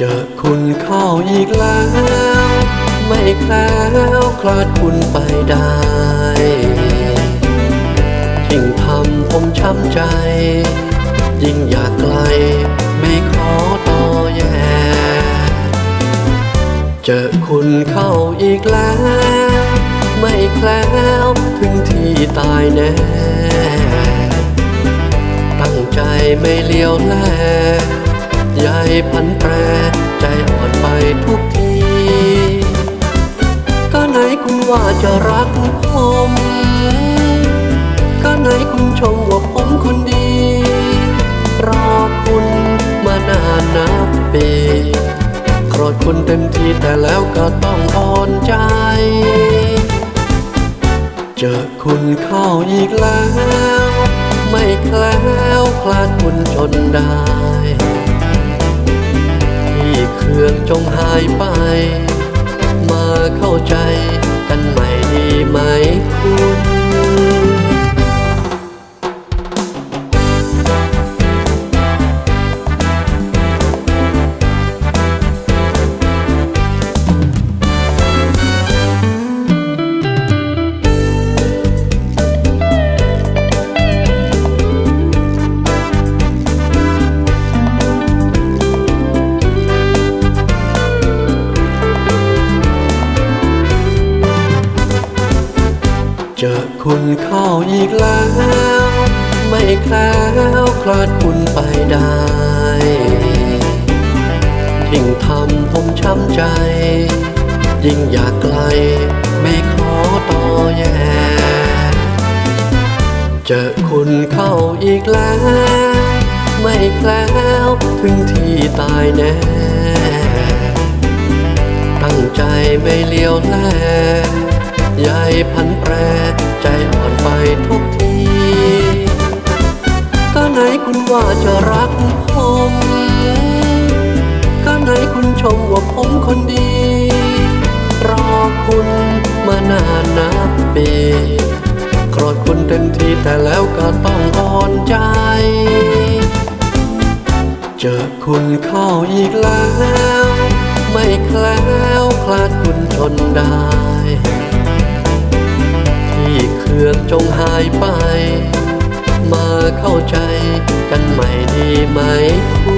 เจอคุณเข้าอีกแล้ว ไม่แคล้วคลาดคุณไปได้ยิ่งทำผมช้ำใจ ยิ่งอยากไกลไม่ขอต่อแย่เจอคุณเข้าอีกแล้ว ไม่แคล้วถึงที่ตายแน่ตั้งใจไม่เลี้ยวแล ใหญ่พันแปร ใจอ่อนไปทุกที ก็ไหนคุณว่าจะรักผมก็ไหนคุณชมว่าผมคนดี รอคุณมานานนับปีโกรธคุณเต็มทีแต่แล้วก็ต้องอ่อนใจ เจอคุณเข้าอีกแล้ว ไม่แคล้วคลาดคุณจนได้ เรื่องจงหายไป มาเข้าใจกันใหม่ดีไหมคุณ เจอคุณเข้าอีกแล้ว ไม่แคล้วคลาดคุณไปได้ ยิ่งทำผมช้ำใจ ยิ่งอยากไกลไม่ขอต่อแย่เจอคุณเข้าอีกแล้ว ไม่แคล้วถึงที่ตายแน่ ตั้งใจไม่เลี้ยวแลใหญ่พันแปรใจอ่อน ไปทุกที ก็ไหนคุณว่าจะรักผมก็ไหนคุณชมว่าผมคนดี รอคุณมานานนับปีโกรธคุณเต็มทีแต่แล้วก็ต้องอ่อนใจ เจอคุณเข้าอีกแล้ว ไม่แคล้วคลาดคุณทนได้ เข้าใจกันใหม่ดีไหมค